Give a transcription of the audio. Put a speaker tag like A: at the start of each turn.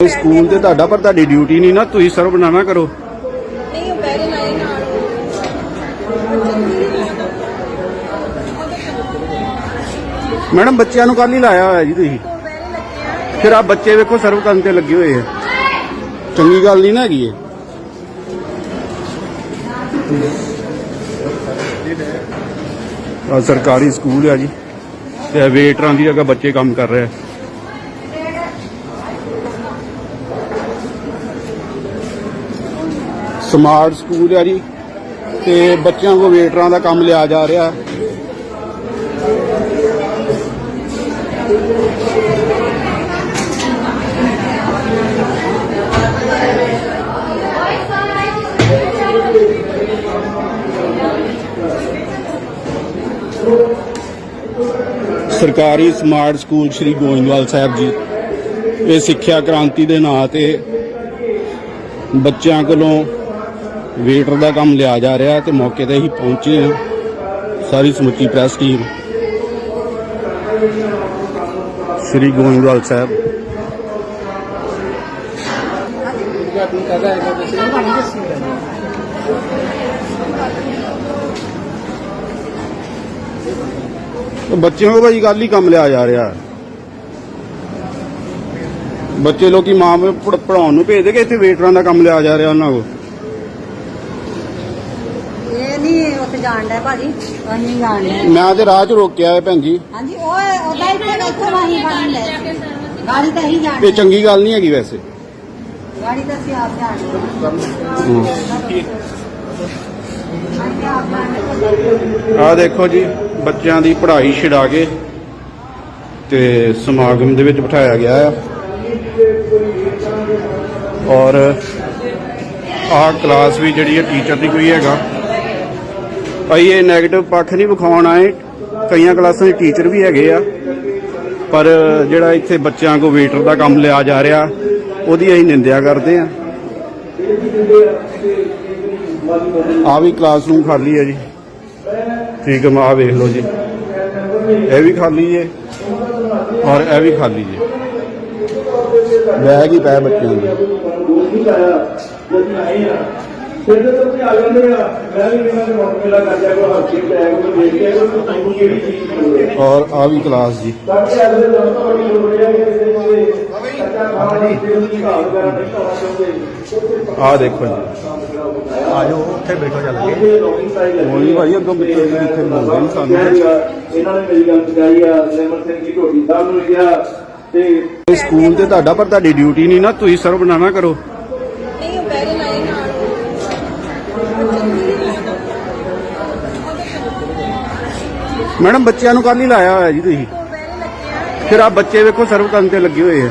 A: ਇਹ ਸਕੂਲ ਤੇ ਤੁਹਾਡਾ ਪਰ ਤੁਹਾਡੀ ਡਿਊਟੀ ਨਹੀਂ ਨਾ ਤੁਸੀਂ ਸਰਵ ਬਣਾਣਾ ਕਰੋ।
B: ਨਹੀਂ ਉਹ ਬੈਰੇ ਲਾਏ ਨਾਲ।
A: ਮੈਡਮ ਬੱਚਿਆਂ ਨੂੰ ਕੱਲ ਹੀ ਲਾਇਆ ਹੋਇਆ ਜੀ ਤੁਸੀਂ।
B: ਉਹ ਬੈਰੇ ਲੱਗੇ ਆ।
A: ਫਿਰ ਆ ਬੱਚੇ ਵੇਖੋ ਸਰਵ ਕਰਨ ਤੇ ਲੱਗੇ ਹੋਏ ਆ। ਚੰਗੀ ਗੱਲ ਨਹੀਂ ਨਾ ਹੈਗੀ ਇਹ। ਸਰਕਾਰੀ ਸਕੂਲ ਆ ਜੀ। ਤੇ ਵੇਟਰਾਂ ਦੀ ਜਗ੍ਹਾ ਬੱਚੇ ਕੰਮ ਕਰ ਰਹੇ ਆ। ਸਮਾਰਟ ਸਕੂਲ ਆ ਜੀ ਤੇ ਬੱਚਿਆਂ ਕੋ ਵੇਟਰਾਂ ਦਾ ਕੰਮ ਲਿਆ ਜਾ ਰਿਹਾ। ਸਰਕਾਰੀ ਸਮਾਰਟ ਸਕੂਲ ਸ੍ਰੀ ਗੋਇੰਦਵਾਲ ਸਾਹਿਬ ਜੀ, ਇਹ ਸਿੱਖਿਆ ਕ੍ਰਾਂਤੀ ਦੇ ਨਾਂ ਤੇ ਬੱਚਿਆਂ ਕੋਲੋਂ ਵੇਟਰ ਦਾ ਕੰਮ ਲਿਆ ਜਾ ਰਿਹਾ ਤੇ ਮੌਕੇ ਤੇ ਹੀ ਪਹੁੰਚੇ ਹਾਂ। ਸਾਰੀ ਸਮੁੱਚੀ ਪ੍ਰੈਸ ਟੀਮ। ਸ੍ਰੀ ਗੋਇੰਦਵਾਲ ਸਾਹਿਬ। ਬੱਚਿਆਂ ਕੋ ਭਾਈ ਕੱਲ ਹੀ ਕੰਮ ਲਿਆ ਜਾ ਰਿਹਾ। ਬੱਚੇ ਲੋਕੀ ਮਾਂ ਪੜਾਉਣ ਨੂੰ ਭੇਜਦੇ ਕਿ ਇੱਥੇ ਵੇਟਰਾਂ ਦਾ ਕੰਮ ਲਿਆ ਜਾ ਰਿਹਾ ਉਹਨਾਂ ਕੋ
C: ਇਹ ਨਹੀਂ ਉੱਥੇ ਜਾਣ ਦਾ ਭਾਜੀ। ਅਸੀਂ ਜਾਣ ਡਏ।
A: ਮੈਂ ਤੇ ਰਾਹ ਚ ਰੋਕਿਆ ਹੈ ਭੈਣ ਜੀ।
C: ਹਾਂਜੀ ਉਹ ਉਹਦਾ ਇੱਥੇ ਇੱਥੇ ਵਾਹੀ ਫੜਨ ਲੈ ਗਾੜੀ ਤਾਂ ਹੀ ਜਾਣ
A: ਇਹ ਚੰਗੀ ਗੱਲ ਨਹੀਂ ਹੈਗੀ ਵੈਸੇ।
C: ਗਾੜੀ ਤਾਂ ਅਸੀਂ ਆਪ ਜਾਣ।
A: ਆਹ ਦੇਖੋ ਜੀ ਬੱਚਿਆਂ ਦੀ ਪੜ੍ਹਾਈ ਛਡਾ ਕੇ ਤੇ ਸਮਾਗਮ ਦੇ ਵਿੱਚ ਬਿਠਾਇਆ ਗਿਆ ਆ। ਔਰ ਆਹ ਕਲਾਸ ਵੀ ਜਿਹੜੀ ਹੈ ਟੀਚਰ ਦੀ ਕੋਈ ਹੈਗਾ। ਅਸੀਂ ਇਹ 네ਗੇਟਿਵ ਪੱਖ ਨਹੀਂ ਵਿਖਾਉਣ ਆਏ। ਕਈਆਂ ਕਲਾਸਾਂ ਦੇ ਟੀਚਰ ਵੀ ਹੈਗੇ ਆ। ਪਰ ਜਿਹੜਾ ਇੱਥੇ ਬੱਚਿਆਂ ਕੋ ਵੇਟਰ ਦਾ ਕੰਮ ਲਿਆ ਜਾ ਰਿਹਾ, ਉਹਦੀ ਅਸੀਂ ਨਿੰਦਿਆ ਕਰਦੇ ਆ। ਆ ਵੀ ਕਲਾਸਰੂਮ ਖਾਲੀ ਹੈ ਜੀ। ਠੀਕ ਹੈ ਆ ਵੇਖ ਲਓ ਜੀ। ਇਹ ਵੀ ਖਾਲੀ ਹੈ ਔਰ ਇਹ ਵੀ ਖਾਲੀ ਹੈ ਬੈਗ ਹੀ ਪਿਆ ਬੱਚਿਆਂ ਦੇ।
D: ਜਦ ਆਏ ਆ ਫਿਰ ਜਦੋਂ ਤੁਸੀਂ ਆ ਜਾਂਦੇ ਆ ਮੈਂ ਵੀ ਇਹਨਾਂ ਦੇ ਮੌਕੇ ਮੇਲਾ ਕਰ ਜਾ ਕੋ ਹੱਥੀ ਟੈਗ ਨੂੰ ਦੇਖ ਕੇ ਕੋਈ ਤੁਹਾਨੂੰ ਕਿਹੜੀ ਚੀਜ਼ ਦੀ ਹੈ।
A: ਔਰ ਆ ਵੀ ਕਲਾਸ ਜੀ।
D: ਤਾਂ ਕਿ ਅਗਲੇ ਦਿਨ ਤੋਂ ਬੜੀ ਲੋੜ ਹੈ ਕਿ ਕਿਸੇ ਨੂੰ ਕੱਚਾ ਖਾਣਾ ਦੀ ਜਿਹੜੀ ਦੀ ਘਾਟ ਵਗੈਰਾ ਨਹੀਂ ਖਾਣਾ ਚਾਹੁੰਦੇ
A: ਆ ਦੇਖੋ ਜੀ।
E: ਆਜੋ ਉੱਥੇ ਬੈਠੋ ਚੱਲ ਕੇ।
D: ਇਹ ਲੋਕਿੰਗ ਸਾਈਡ ਲੱਗੀ
A: ਕੋਈ ਭਾਈ ਅੱਗੋਂ ਬੱਚੇ ਵੀ ਇੱਥੇ ਬੋਲਦੇ ਨਹੀਂ ਸਾਨੂੰ।
D: ਇਹਨਾਂ ਨੇ ਮੇਰੀ ਗੱਲ ਪਹੁੰਚਾਈ ਆ ਲੈਮਨ ਸਿੰਘ ਜੀ ਢੋਡੀ ਸਾਹਿਬ ਨੂੰ ਕਿਹਾ ਤੇ
A: ਸਕੂਲ ਤੇ ਤੁਹਾਡਾ ਪਰ ਤੁਹਾਡੀ ਡਿਊਟੀ ਨਹੀਂ ਨਾ ਤੁਸੀਂ ਸਰਵ ਬਣਾਣਾ ਕਰੋ।
B: ਨਹੀਂ ਉਹ ਲਾਏ ਨਾਲ
A: ਮੈਡਮ, ਬੱਚਿਆਂ ਨੂੰ ਕੱਲ ਹੀ ਲਾਇਆ ਹੋਇਆ ਜੀ ਤੁਸੀਂ। ਫਿਰ ਆ ਬੱਚੇ ਵੇਖੋ, ਸਰਵ ਕਰਨ ਤੇ ਲੱਗੇ ਹੋਏ ਆ।